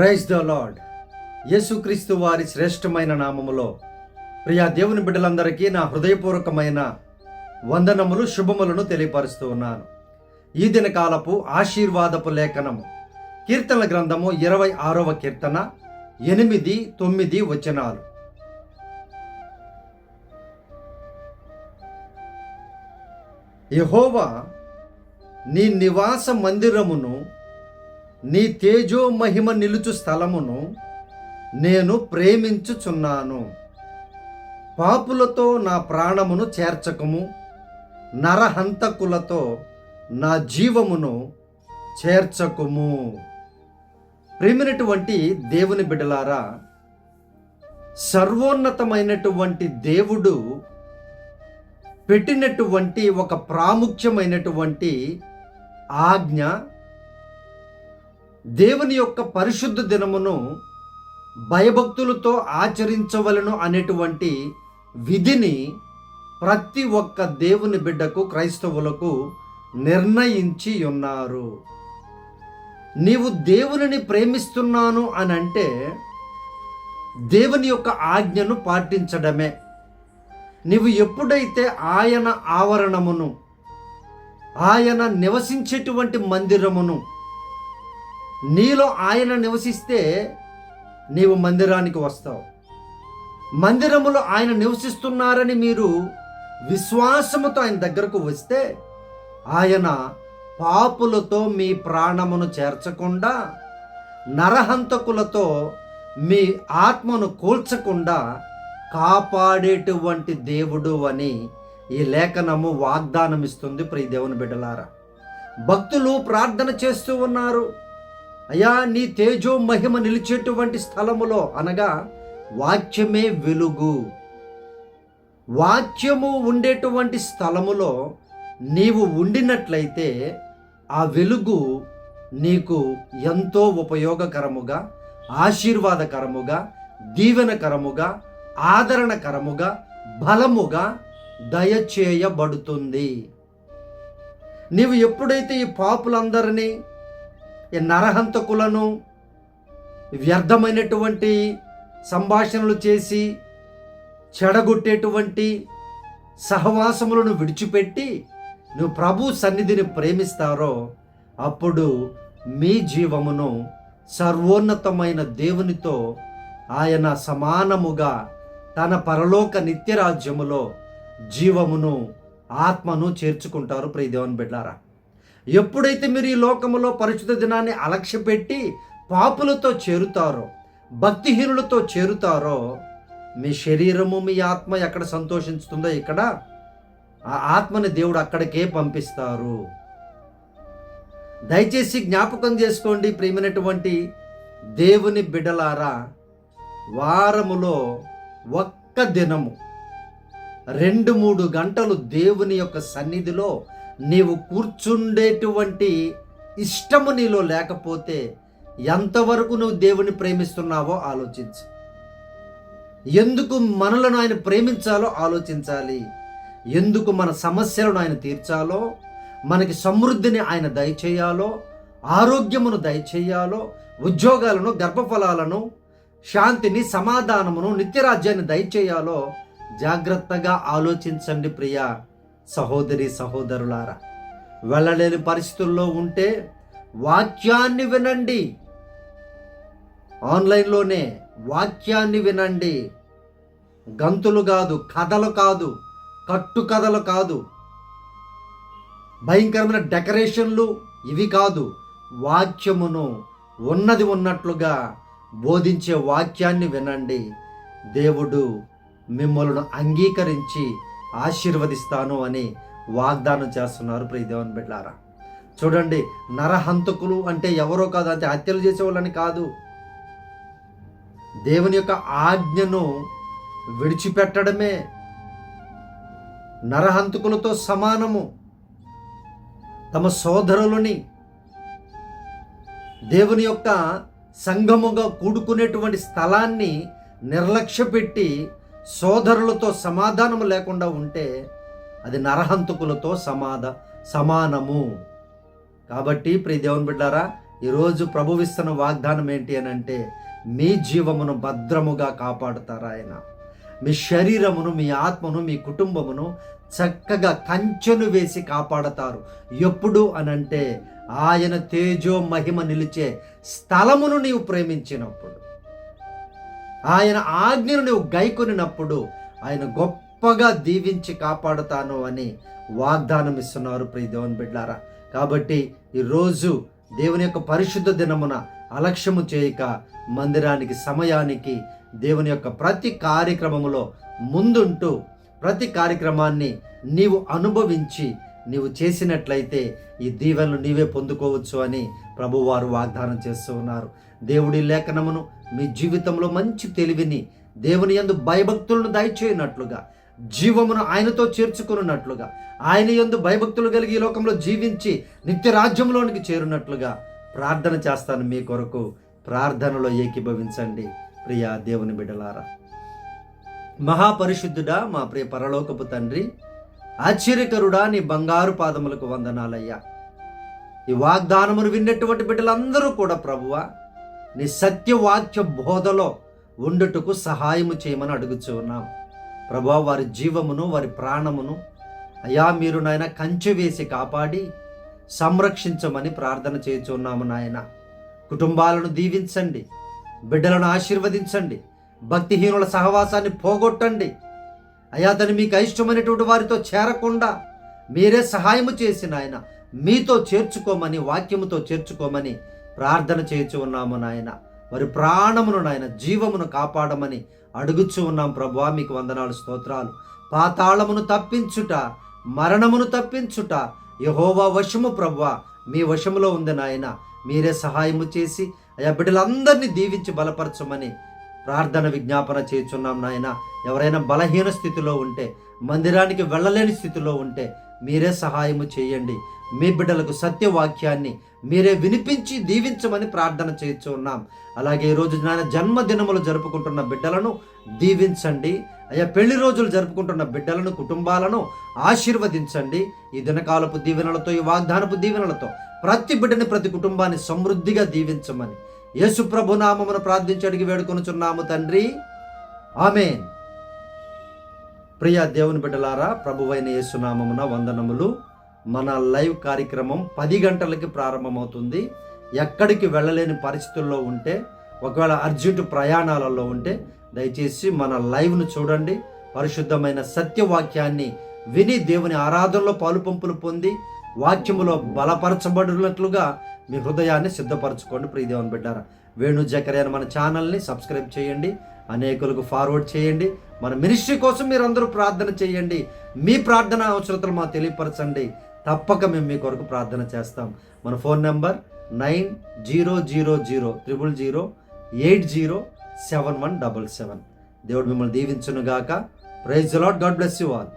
Praise the lord. యేసుక్రీస్తు వారి శ్రేష్టమైన నామములో ప్రియా దేవుని బిడ్డలందరికీ నా హృదయపూర్వకమైన వందనములు శుభములను తెలియపరుస్తూ ఉన్నాను. ఈ దిన కాలపు ఆశీర్వాదపు లేఖనము కీర్తనల గ్రంథము ఇరవై ఆరవ కీర్తన ఎనిమిది తొమ్మిది వచనాలు. యహోవా నీ నివాస మందిరమును నీ తేజో మహిమ నిలుచు స్థలమును నేను ప్రేమించుచున్నాను. పాపులతో నా ప్రాణమును చేర్చకము నరహంతకులతో నా జీవమును చేర్చకుము. ప్రేమినటువంటి దేవుని బిడలారా సర్వోన్నతమైనటువంటి దేవుడు పెట్టినటువంటి ఒక ప్రాముఖ్యమైనటువంటి ఆజ్ఞ దేవుని యొక్క పరిశుద్ధ దినమును భయభక్తులతో ఆచరించవలను అనేటువంటి విధిని ప్రతి ఒక్క దేవుని బిడ్డకు క్రైస్తవులకు నిర్ణయించి ఉన్నారు. నీవు దేవునిని ప్రేమిస్తున్నాను అని అంటే దేవుని యొక్క ఆజ్ఞను పాటించడమే. నీవు ఎప్పుడైతే ఆయన ఆవరణమును ఆయన నివసించేటువంటి మందిరమును నీలో ఆయన నివసిస్తే నీవు మందిరానికి వస్తావు. మందిరములో ఆయన నివసిస్తున్నారని మీరు విశ్వాసముతో ఆయన దగ్గరకు వస్తే ఆయన పాపులతో మీ ప్రాణమును చేర్చకుండా నరహంతకులతో మీ ఆత్మను కూల్చకుండా కాపాడేటువంటి దేవుడు అని ఈ లేఖనము వాగ్దానం ఇస్తుంది ప్రియ దేవుని బిడ్డలారా భక్తులు ప్రార్థన చేస్తూ ఉన్నారు. అయ్యా నీ తేజో మహిమ నిలిచేటువంటి స్థలములో అనగా వాక్యమే వెలుగు. వాక్యము ఉండేటువంటి స్థలములో నీవు ఉండినట్లయితే ఆ వెలుగు నీకు ఎంతో ఉపయోగకరముగా ఆశీర్వాదకరముగా దీవెనకరముగా ఆదరణకరముగా బలముగా దయచేయబడుతుంది. నీవు ఎప్పుడైతే ఈ పాపులందరినీ ఈ నరహంతకులను వ్యర్థమైనటువంటి సంభాషణలు చేసి చెడగొట్టేటువంటి సహవాసములను విడిచిపెట్టి నువ్వు ప్రభు సన్నిధిని ప్రేమిస్తారో అప్పుడు మీ జీవమును సర్వోన్నతమైన దేవునితో ఆయన సమానముగా తన పరలోక నిత్యరాజ్యములో జీవమును ఆత్మను చేర్చుకుంటారు. ప్రియదేవన్ బిడ్డారా ఎప్పుడైతే మీరు ఈ లోకములో పరిశుద్ధ దినాన్ని అలక్ష్యపెట్టి పాపులతో చేరుతారో భక్తిహీనులతో చేరుతారో మీ శరీరము మీ ఆత్మ ఎక్కడ సంతోషిస్తుందో ఇక్కడ ఆ ఆత్మని దేవుడు అక్కడికే పంపిస్తారు. దయచేసి జ్ఞాపకం చేసుకోండి ప్రియమైనటువంటి దేవుని బిడలారా వారములో ఒక్క దినము రెండు మూడు గంటలు దేవుని యొక్క సన్నిధిలో నీవు కూర్చుండేటువంటి ఇష్టము నీలో లేకపోతే ఎంతవరకు నువ్వు దేవుని ప్రేమిస్తున్నావో ఆలోచించు. ఎందుకు మనలను ఆయన ప్రేమించాలో ఆలోచించాలి. ఎందుకు మన సమస్యలను ఆయన తీర్చాలో మనకి సమృద్ధిని ఆయన దయచేయాలో ఆరోగ్యమును దయచేయాలో ఉద్యోగాలను గర్భఫలాలను శాంతిని సమాధానమును నిత్యరాజ్యాన్ని దయచేయాలో జాగ్రత్తగా ఆలోచించండి ప్రియ. సహోదరి సహోదరులారా వెళ్ళలేని పరిస్థితుల్లో ఉంటే వాక్యాన్ని వినండి. ఆన్లైన్లోనే వాక్యాన్ని వినండి. గంతులు కాదు కథలు కాదు కట్టు కథలు కాదు. భయంకరమైన డెకరేషన్లు ఇవి కాదు. వాక్యమును ఉన్నది ఉన్నట్లుగా బోధించే వాక్యాన్ని వినండి. దేవుడు మిమ్మల్ని అంగీకరించి ఆశీర్వదిస్తాను అని వాగ్దానం చేస్తున్నారు ప్రియదేవన్ బిడ్లారా చూడండి నరహంతకులు అంటే ఎవరో కాదు అంటే హత్యలు చేసేవాళ్ళని కాదు. దేవుని యొక్క ఆజ్ఞను విడిచిపెట్టడమే నరహంతకులతో సమానము. తమ సోదరులని దేవుని యొక్క సంఘముగా కూడుకునేటువంటి స్థలాన్ని నిర్లక్ష్యపెట్టి సోదరులతో సమాధానము లేకుండా ఉంటే అది నరహంతకులతో సమాధ సమానము. కాబట్టి ప్రియ దేవుని బిడ్డారా ఈరోజు ప్రభువిస్తున్న వాగ్దానం ఏంటి అని అంటే మీ జీవమును భద్రముగా కాపాడుతారు ఆయన. మీ శరీరమును మీ ఆత్మను మీ కుటుంబమును చక్కగా కంచెను వేసి కాపాడతారు. ఎప్పుడు అనంటే ఆయన తేజో మహిమ నిలిచే స్థలమును నీవు ప్రేమించినప్పుడు. ఆయన ఆజ్ఞను నువ్వు గైకొనినప్పుడు ఆయన గొప్పగా దీవించి కాపాడుతాను అని వాగ్దానం ఇస్తున్నారు ప్రియ దేవుని బిడ్డారా. కాబట్టి ఈరోజు దేవుని యొక్క పరిశుద్ధ దినమున అలక్ష్యము చేయక మందిరానికి సమయానికి దేవుని యొక్క ప్రతి కార్యక్రమములో ముందుంటూ ప్రతి కార్యక్రమాన్ని నీవు అనుభవించి నీవు చేసినట్లయితే ఈ దీవెనలు నీవే పొందుకోవచ్చు అని ప్రభువారు వాగ్దానం చేస్తూ ఉన్నారు. దేవుడి లేఖనమును మీ జీవితంలో మంచి తెలివిని దేవుని యందు భయభక్తులను దయచేయనట్లుగా జీవమును ఆయనతో చేర్చుకున్నట్లుగా ఆయన యందు భయభక్తులు కలిగి ఈ లోకంలో జీవించి నిత్య రాజ్యంలోనికి చేరునట్లుగా ప్రార్థన చేస్తాను మీ కొరకు. ప్రార్థనలో ఏకీభవించండి. ప్రియా దేవుని బిడలారా మహాపరిశుద్ధుడా మా ప్రియ పరలోకపు తండ్రి ఆశ్చర్యకరుడా నీ బంగారు పాదములకు వందనాలయ్యా. ఈ వాగ్దానమును విన్నటువంటి బిడ్డలందరూ కూడా ప్రభువ నీ సత్యవాక్య బోధలో ఉండుటకు సహాయము చేయమని అడుగుచూ ఉన్నాం. ప్రభా వారి జీవమును వారి ప్రాణమును అయా మీరు నాయన కంచె వేసి కాపాడి సంరక్షించమని ప్రార్థన చేయుచున్నాము నాయన. కుటుంబాలను దీవించండి బిడ్డలను ఆశీర్వదించండి భక్తిహీనుల సహవాసాన్ని పోగొట్టండి అయ్యా అతను మీకు అయిష్టమైనటువంటి వారితో చేరకుండా మీరే సహాయము చేసిన ఆయన మీతో చేర్చుకోమని వాక్యముతో చేర్చుకోమని ప్రార్థన చేయించు ఉన్నాము నాయన. వారి ప్రాణమును నాయన జీవమును కాపాడమని అడుగుచు ఉన్నాం ప్రభా మీకు వందనాలు స్తోత్రాలు. పాతాళమును తప్పించుట మరణమును తప్పించుట యహోవా వశము ప్రభువా మీ వశములో ఉంది నాయన. మీరే సహాయము చేసి అయ్యా బిడ్డలందరినీ దీవించి బలపరచమని ప్రార్థన విజ్ఞాపన చేస్తున్నాం నాయన. ఎవరైనా బలహీన స్థితిలో ఉంటే మందిరానికి వెళ్ళలేని స్థితిలో ఉంటే మీరే సహాయము చేయండి. మీ బిడ్డలకు సత్యవాక్యాన్ని మీరే వినిపించి దీవించమని ప్రార్థన చేయొచ్చు ఉన్నాం. అలాగే ఈరోజు నాయన జన్మదినములు జరుపుకుంటున్న బిడ్డలను దీవించండి. అయ్యా పెళ్ళి రోజులు జరుపుకుంటున్న బిడ్డలను కుటుంబాలను ఆశీర్వదించండి. ఈ దినకాలపు దీవెనలతో ఈ వాగ్దానపు దీవెనలతో ప్రతి బిడ్డని ప్రతి కుటుంబాన్ని సమృద్ధిగా దీవించమని యేసు ప్రభు నామమును ప్రార్థించి వేడుకొనుచున్నాము తండ్రి. ఆమెన్. ప్రియ దేవుని బిడ్డలారా ప్రభువైన యేసునామమున వందనములు. మన లైవ్ కార్యక్రమం పది గంటలకి ప్రారంభమవుతుంది. ఎక్కడికి వెళ్ళలేని పరిస్థితుల్లో ఉంటే ఒకవేళ అర్జెంటు ప్రయాణాలలో ఉంటే దయచేసి మన లైవ్ను చూడండి. పరిశుద్ధమైన సత్యవాక్యాన్ని విని దేవుని ఆరాధనలో పాలుపంపులు పొంది వాక్యములో బలపరచబడినట్లుగా మీ హృదయాన్ని సిద్ధపరచుకోండి ప్రియదేవన్ బిడ్డారా. వేణు జకరే మన ఛానల్ని సబ్స్క్రైబ్ చేయండి అనేకులకు ఫార్వర్డ్ చేయండి మన మినిస్ట్రీ కోసం మీరు అందరూ ప్రార్థన చేయండి మీ ప్రార్థన అవసరతలు మాకు తెలియపరచండి తప్పక మేము మీ కొరకు ప్రార్థన చేస్తాం. మన phone number nine zero zero zero triple zero eight zero seven one double seven. దేవుడు మిమ్మల్ని దీవించునుగాక. Praise lord god bless you all.